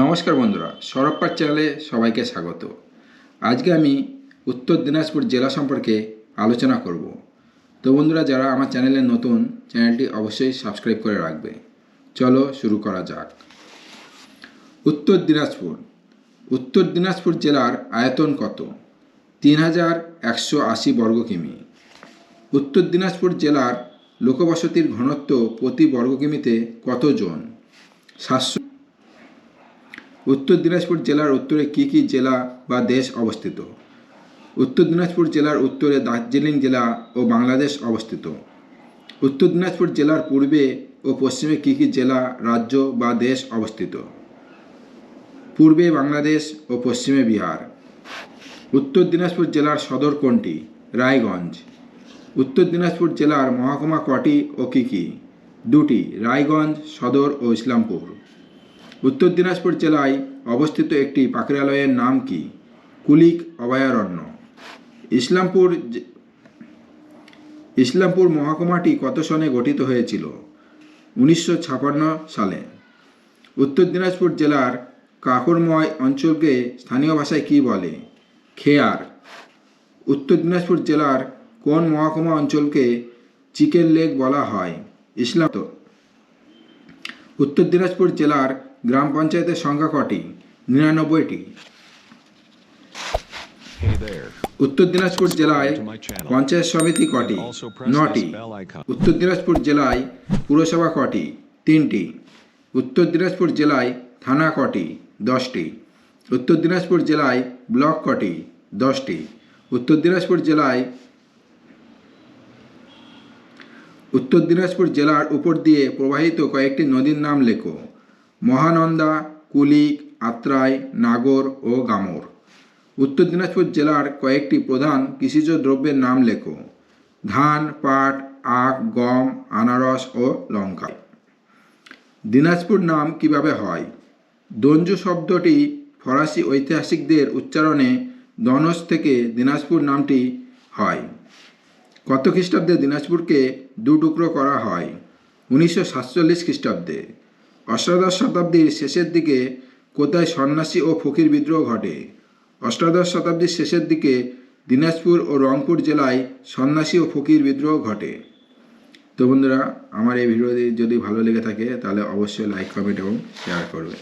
নমস্কার বন্ধুরা সরপ্পার চ্যানেলে সবাইকে স্বাগত। আজকে আমি উত্তর দিনাজপুর জেলা সম্পর্কে আলোচনা করব। তো বন্ধুরা, যারা আমার চ্যানেলে নতুন, চ্যানেলটি অবশ্যই সাবস্ক্রাইব করে রাখবে। চলো শুরু করা যাক। উত্তর দিনাজপুর। উত্তর দিনাজপুর জেলার আয়তন কত? তিন হাজার একশো আশি বর্গ কিমি। উত্তর দিনাজপুর জেলার লোকবসতির ঘনত্ব প্রতি বর্গ কিমিতে কতজন? সাতশো উত্তর দিনাজপুর জেলার উত্তরে কী কী জেলা বা দেশ অবস্থিত? উত্তর দিনাজপুর জেলার উত্তরে দার্জিলিং জেলা ও বাংলাদেশ অবস্থিত। উত্তর দিনাজপুর জেলার পূর্বে ও পশ্চিমে কী কী জেলা, রাজ্য বা দেশ অবস্থিত? পূর্বে বাংলাদেশ ও পশ্চিমে বিহার। উত্তর দিনাজপুর জেলার সদর কোনটি? রায়গঞ্জ। উত্তর দিনাজপুর জেলার মহকুমা কটি ও কী কী? দুটি, রায়গঞ্জ, সদর ও ইসলামপুর। উত্তর দিনাজপুর জেলায় অবস্থিত একটি পাখিরালয়ের নাম কি? কুলিক অভয়ারণ্য। ইসলামপুর ইসলামপুর মহকুমাটি কত সনে গঠিত হয়েছিল? উনিশশো সালে। উত্তর দিনাজপুর জেলার কাকরময় অঞ্চলকে স্থানীয় ভাষায় কী বলে? খেয়ার। উত্তর দিনাজপুর জেলার কোন মহকুমা অঞ্চলকে চিকেন লেক বলা হয়? ইসলাম উত্তর দিনাজপুর জেলার গ্রাম পঞ্চায়েতের সংখ্যা কটি? নিরানব্বইটি. উত্তর দিনাজপুর জেলায়. পঞ্চায়েত সমিতি কটি? নটি. উত্তর দিনাজপুর জেলায় পুরসভা কটি? তিনটি। উত্তর দিনাজপুর জেলায় থানা কটি? দশটি। উত্তর দিনাজপুর জেলায় ব্লক কটি? দশটি। উত্তর দিনাজপুর জেলায় উত্তর দিনাজপুর জেলার উপর দিয়ে প্রবাহিত কয়েকটি নদীর নাম লেখো। মহানন্দা, কুলিক, আত্রাই, নাগর ও গামর। উত্তর দিনাজপুর জেলার কয়েকটি প্রধান কৃষিজ দ্রব্যের নাম লেখো। ধান, পাট, আখ, গম, আনারস ও লঙ্কা। দিনাজপুর নাম কীভাবে হয়? দঞ্জু শব্দটি ফরাসি ঐতিহাসিকদের উচ্চারণে দনস থেকে দিনাজপুর নামটি হয়। কত খ্রিস্টাব্দে দিনাজপুরকে দু টুকরো করা হয়? উনিশশো সাতচল্লিশ খ্রিস্টাব্দে। অষ্টাদশ শতাব্দীর শেষের দিকে কোথায় সন্ন্যাসী ও ফকির বিদ্রোহ ঘটে? অষ্টাদশ শতাব্দীর শেষের দিকে দিনাজপুর ও রংপুর জেলায় সন্ন্যাসী ও ফকির বিদ্রোহ ঘটে। তো বন্ধুরা, আমার এই ভিডিওটি যদি ভালো লেগে থাকে, তাহলে অবশ্যই লাইক কমেন্ট এবং শেয়ার করবে।